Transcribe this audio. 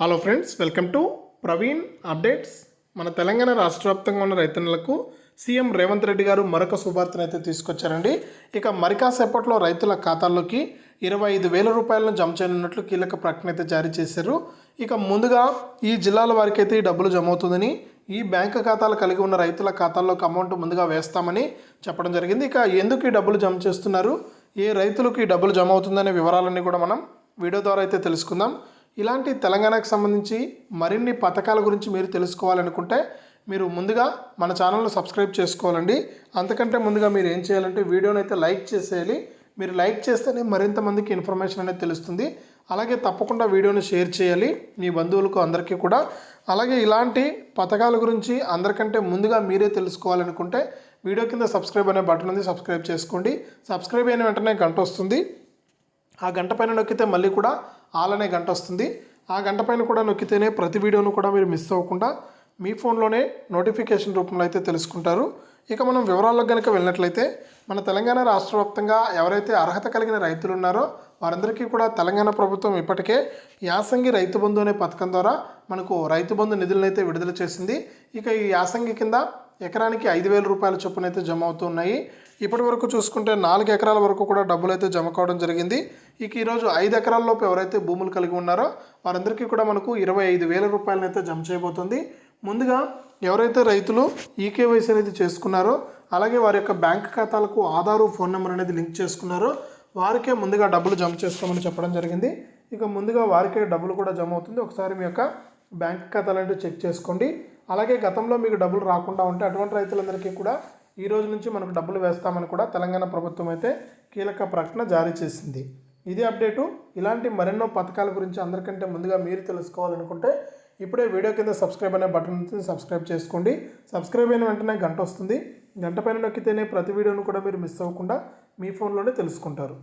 Hello friends welcome to Praveen updates మన తెలంగాణ రాష్ట్ర వ్యాప్తంగా ఉన్న రైతన్నులకు సీఎం రేవంత్ రెడ్డి గారు మరొక శుభార్తను అయితే తీసుకొచ్చారండి. ఇక మరికాసేపట్లో రైతుల ఖాతాల్లోకి ఇరవై ఐదు వేల రూపాయలను జమ చేయనున్నట్లు కీలక ప్రకటన అయితే జారీ చేశారు. ఇక ముందుగా ఈ జిల్లాల వారికి అయితే ఈ డబ్బులు జమ అవుతుందని ఈ బ్యాంకు ఖాతాలు కలిగి ఉన్న రైతుల ఖాతాల్లోకి అమౌంట్ ముందుగా వేస్తామని చెప్పడం జరిగింది. ఇక ఎందుకు ఈ డబ్బులు జమ చేస్తున్నారు? ఏ రైతులకు ఈ డబ్బులు జమ అవుతుందనే వివరాలన్నీ కూడా మనం వీడియో ద్వారా అయితే తెలుసుకుందాం. ఇలాంటి తెలంగాణకు సంబంధించి మరిన్ని పథకాల గురించి మీరు తెలుసుకోవాలనుకుంటే మీరు ముందుగా మన ఛానల్ను సబ్స్క్రైబ్ చేసుకోవాలండి. అంతకంటే ముందుగా మీరు ఏం చేయాలంటే వీడియోని అయితే లైక్ చేసేయాలి. మీరు లైక్ చేస్తేనే మరింత మందికి ఇన్ఫర్మేషన్ అనేది తెలుస్తుంది. అలాగే తప్పకుండా వీడియోని షేర్ చేయాలి మీ బంధువులకు అందరికీ కూడా. అలాగే ఇలాంటి పథకాల గురించి అందరికంటే ముందుగా మీరే తెలుసుకోవాలనుకుంటే వీడియో కింద సబ్స్క్రైబ్ అనే బటన్ ఉంది సబ్స్క్రైబ్ చేసుకోండి. సబ్స్క్రైబ్ అయిన వెంటనే గంట వస్తుంది. ఆ గంట పైన నొక్కితే మళ్ళీ కూడా ఆల్ అనే గంట వస్తుంది. ఆ గంట పైన కూడా నొక్కితేనే ప్రతి వీడియోను కూడా మీరు మిస్ అవ్వకుండా మీ ఫోన్లోనే నోటిఫికేషన్ రూపంలో అయితే తెలుసుకుంటారు. ఇక మనం వివరాల్లోకి కనుక వెళ్ళినట్లయితే మన తెలంగాణ రాష్ట్ర వ్యాప్తంగా ఎవరైతే అర్హత కలిగిన రైతులు ఉన్నారో వారందరికీ కూడా తెలంగాణ ప్రభుత్వం ఇప్పటికే యాసంగి రైతు బంధు అనే పథకం ద్వారా మనకు రైతు బంధు నిధులను అయితే విడుదల చేసింది. ఇక ఈ యాసంగి కింద ఎకరానికి ఐదు వేల రూపాయల చొప్పున అయితే జమ అవుతున్నాయి ఇప్పటి వరకు చూసుకుంటే నాలుగు ఎకరాల వరకు కూడా డబ్బులు అయితే జమ కావడం జరిగింది. ఇక ఈరోజు ఐదు ఎకరాల్లోపు ఎవరైతే భూములు కలిగి ఉన్నారో వారందరికీ కూడా మనకు ఇరవై ఐదు వేల రూపాయలను అయితే జమ చేయబోతుంది. ముందుగా ఎవరైతే రైతులు ఈకేవైసీ అనేది చేసుకున్నారో అలాగే వారి యొక్క బ్యాంక్ ఖాతాలకు ఆధారు ఫోన్ నెంబర్ అనేది లింక్ చేసుకున్నారో వారికే ముందుగా డబ్బులు జమ చేసుకోమని చెప్పడం జరిగింది. ఇక ముందుగా వారికే డబ్బులు కూడా జమ అవుతుంది. ఒకసారి మీ యొక్క బ్యాంక్ ఖాతాలంటూ చెక్ చేసుకోండి. అలాగే గతంలో మీకు డబ్బులు రాకుండా ఉంటే అటువంటి రైతులందరికీ కూడా ఈ రోజు నుంచి మనకు డబ్బులు వేస్తామని కూడా తెలంగాణ ప్రభుత్వం అయితే కీలక ప్రకటన జారీ చేసింది. ఇది అప్డేటు. ఇలాంటి మరెన్నో పథకాల గురించి అందరికంటే ముందుగా మీరు తెలుసుకోవాలనుకుంటే ఇప్పుడే వీడియో కింద సబ్స్క్రైబ్ అనే బటన్ ఉంటుంది. సబ్స్క్రైబ్ చేసుకోండి. సబ్స్క్రైబ్ అయిన వెంటనే గంట వస్తుంది. గంట పైన నొక్కితేనే ప్రతి వీడియోను కూడా మీరు మిస్ అవ్వకుండా మీ ఫోన్లోనే తెలుసుకుంటారు.